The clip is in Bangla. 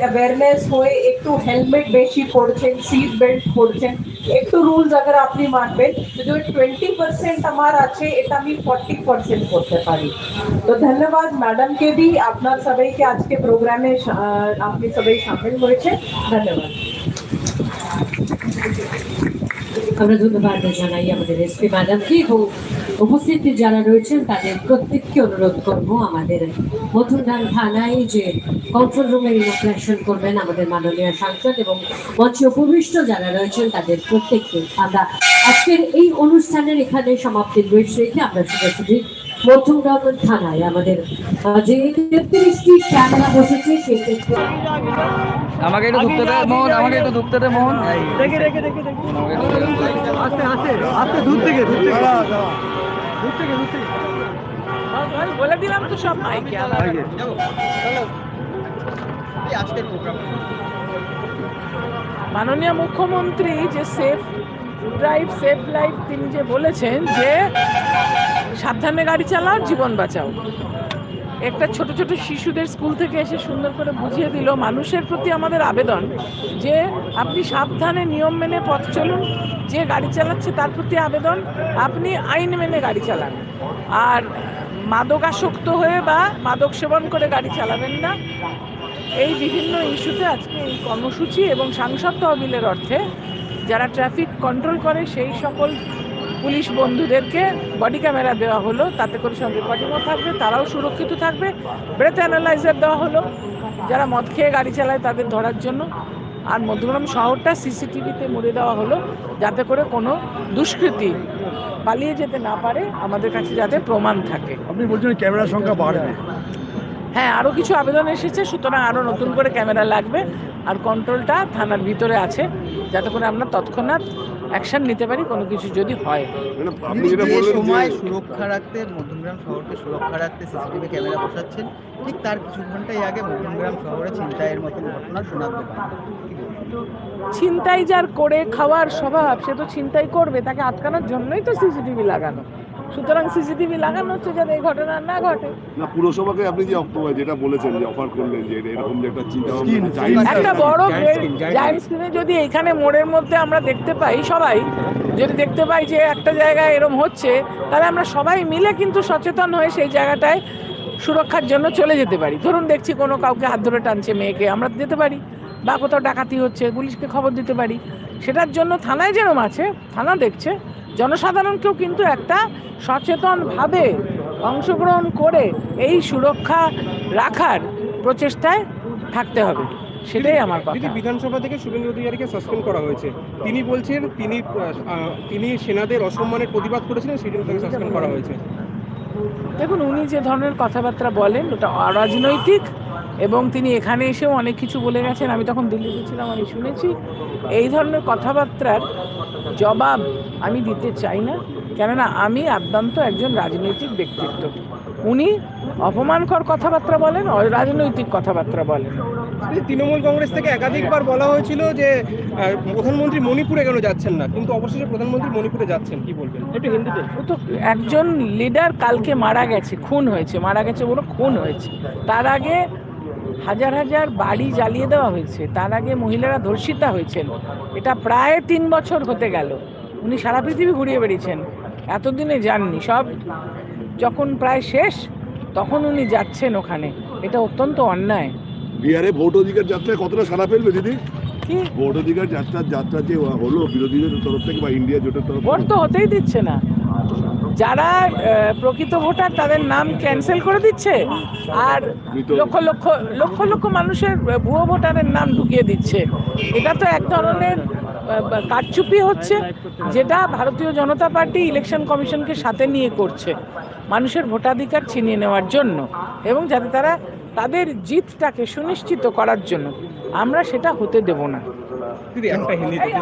অ্যাওয়ারনেস হয়ে একটু হেলমেট বেশি পড়ছেন সিট বেল্ট পড়ছেন একটু রুলস আগার আপনি মানবেন। যে টোয়েন্টি পার্সেন্ট আমার আছে, এটা আমি ফর্টি পার্সেন্ট করতে পারি। তো ধন্যবাদ ম্যাডামকে বি আপনার সবাইকে আজকে প্রোগ্রামে আপনি সবাই সামিল হয়েছে ধন্যবাদ। আমরা ধন্যবাদ জানাই আমাদের এসপি ম্যাডামকে এবং উপস্থিত যারা রয়েছেন তাদের প্রত্যেককে অনুরোধ করব আমাদের মথুরধান থানায় যে কন্ট্রোল রুমে রিমোপ্লেশন করবেন আমাদের মাননীয় সাংসদ এবং মঞ্চে উপবিষ্ট যারা রয়েছেন তাদের প্রত্যেককে আমরা আজকের এই অনুষ্ঠানের এখানে সমাপ্তির বেশ রেখে আমরা সোজাসুজি মথুরধাম থানায় আমাদের যে তেত্রিশটি ক্যামেরা বসেছে সেই ক্ষেত্রে আমাকে একটু ঢুকতে দে মোহন আমাকে একটু ঢুকতে দে মোহন দেখে দেখে দেখে দেখে। আস্তে আস্তে আস্তে দূর থেকে দূর থেকে বলে দিলাম তো সব মাইকে। মাননীয় মুখ্যমন্ত্রী যে সেফ ড্রাইভ সেফ লাইফ তিনি যে বলেছেন যে সাবধানে গাড়ি চালাও জীবন বাঁচাও। একটা ছোট ছোট শিশুদের স্কুল থেকে এসে সুন্দর করে বুঝিয়ে দিল মানুষের প্রতি আমাদের আবেদন যে আপনি সাবধানে নিয়ম মেনে পথ চলুন, যে গাড়ি চালাচ্ছে তার প্রতি আবেদন, আপনি আইন মেনে গাড়ি চালান। আর মাদকাসক্ত হয়ে বা মাদক সেবন করে গাড়ি চালাবেন না। এই বিভিন্ন ইস্যুতে আজকে এই কর্মসূচি এবং সাংসদ তহবিলের অর্থে যারা ট্রাফিক কন্ট্রোল করে সেই সকল পুলিশ বন্ধুদেরকে বডি ক্যামেরা দেওয়া হলো তাতে করে সব রেকর্ডিংও থাকবে তারাও সুরক্ষিত থাকবে। ব্রেথ অ্যানালাইজার দেওয়া হলো যারা মদ খেয়ে গাড়ি চালায় তাদের ধরার জন্য। আর মধ্যগ্রাম শহরটা সিসিটিভিতে মুড়ে দেওয়া হলো যাতে করে কোনো দুষ্কৃতী পালিয়ে যেতে না পারে আমাদের কাছে যাতে প্রমাণ থাকে। আপনি বলছেন ক্যামেরার সংখ্যা বাড়বে। হ্যাঁ আরও কিছু আবেদন এসেছে সুতরাং আরও নতুন করে ক্যামেরা লাগবে। আর কন্ট্রোলটা থানার ভিতরে আছে যাতে করে আমরা তৎক্ষণাৎ অ্যাকশন নিতে পারি কোনো কিছু যদি হয়। আপনি যে সময় সুরক্ষা রাখতে মধ্যমগ্রাম শহরকে সুরক্ষা রাখতে সিসিটিভি ক্যামেরা বসাচ্ছেন ঠিক তার কিছু ঘন্টাই আগে মধ্যমগ্রাম শহরে ছিনতাইয়ের মতন ঘটনা শোনাতে পারেন। ছিনতাই যার করে খাওয়ার স্বভাব সে তো ছিনতাই করবে তাকে আটকানোর জন্যই তো সিসিটিভি লাগানো। সুতরাং সিসিটিভি লাগানো হচ্ছে যাতে এই ঘটনা না ঘটে না পুরসভাকে আপনি যে যেটা বলেছেন যে অফার করলেন যে এরকম যে একটা চিন্তা। একটা বড় জায়ান্ট স্ক্রিনে যদি এখানে মোড়ের মধ্যে আমরা দেখতে পাই সবাই যদি দেখতে পাই যে একটা জায়গায় এরম হচ্ছে তাহলে আমরা সবাই মিলে কিন্তু সচেতন হয়ে সেই জায়গাটায় সুরক্ষার জন্য চলে যেতে পারি। ধরুন দেখছি কোনো কাউকে হাত ধরে টানছে মেয়েকে আমরা যেতে পারি বা কোথাও ডাকাতি হচ্ছে পুলিশকে খবর দিতে পারি। সেটার জন্য থানায় যেরম আছে থানা দেখছে জনসাধারণকেও কিন্তু একটা সচেতনভাবে অংশগ্রহণ করে এই সুরক্ষা রাখার প্রচেষ্টায় থাকতে হবে। সেটাই আমার কথা। বিধানসভা থেকে শুভেন্দু অধিকারীকে সাসপেন্ড করা হয়েছে। তিনি বলছেন তিনি তিনি সেনাদের অসম্মানের প্রতিবাদ করেছিলেন সেই জন্য তাকে সাসপেন্ড করা হয়েছে। দেখুন, উনি যে ধরনের কথাবার্তা বলেন, ওটা অরাজনৈতিক, এবং তিনি এখানে এসেও অনেক কিছু বলে গেছেন। আমি তখন দিল্লিতে ছিলাম, আমি শুনেছি। এই ধরনের কথাবার্তার জবাব আমি দিতে চাই না। কেননা, আমি আদ্যান্ত একজন রাজনৈতিক ব্যক্তিত্ব। উনি অপমানকর কথাবার্তা বলেন রাজনৈতিক কথাবার্তা বলেন। তৃণমূল কংগ্রেস থেকে একাধিকবার বলা হয়েছিল যে প্রধানমন্ত্রী মণিপুরে কেন যাচ্ছেন না কিন্তু অবশেষে প্রধানমন্ত্রী মণিপুরে যাচ্ছেন কি বলবেন? একটু হিন্দিতে তো একজন লিডার কালকে মারা গেছে খুন হয়েছে মারা গেছে বলে খুন হয়েছে। তার আগে হাজার হাজার বাড়ি জ্বালিয়ে দেওয়া হয়েছে তার আগে মহিলারা ধর্ষিতা হয়েছেন। এটা প্রায় তিন বছর হতে গেল। উনি সারা পৃথিবী ঘুরিয়ে বেরিয়েছেন এতদিনে যাননি সব যখন প্রায় শেষ তখন উনি যাচ্ছেন ওখানে। এটা অত্যন্ত অন্যায়। বিহারে ভোট অধিকার যাত্রায় কতটা সারা ফেলবে দিদি? কি? ভোট অধিকার যাত্রার যাত্রা যে হলো বিরোধীদের তরফ থেকে বা ইন্ডিয়া জোটের তরফ ভোট তো হতেই দিচ্ছে না। যারা প্রকৃত ভোটার তাদের নাম ক্যান্সেল করে দিচ্ছে আর লক্ষ লক্ষ লক্ষ লক্ষ মানুষের ভুয়ো ভোটারের নাম ঢুকিয়ে দিচ্ছে। এটা তো এক ধরনের কারচুপি হচ্ছে, যেটা ভারতীয় জনতা পার্টি ইলেকশন কমিশনকে সাথে নিয়ে করছে, মানুষের ভোটাধিকার ছিনিয়ে নেওয়ার জন্য এবং যাতে তারা তাদের জিতটাকে সুনিশ্চিত করার জন্য। আমরা সেটা হতে দেব না।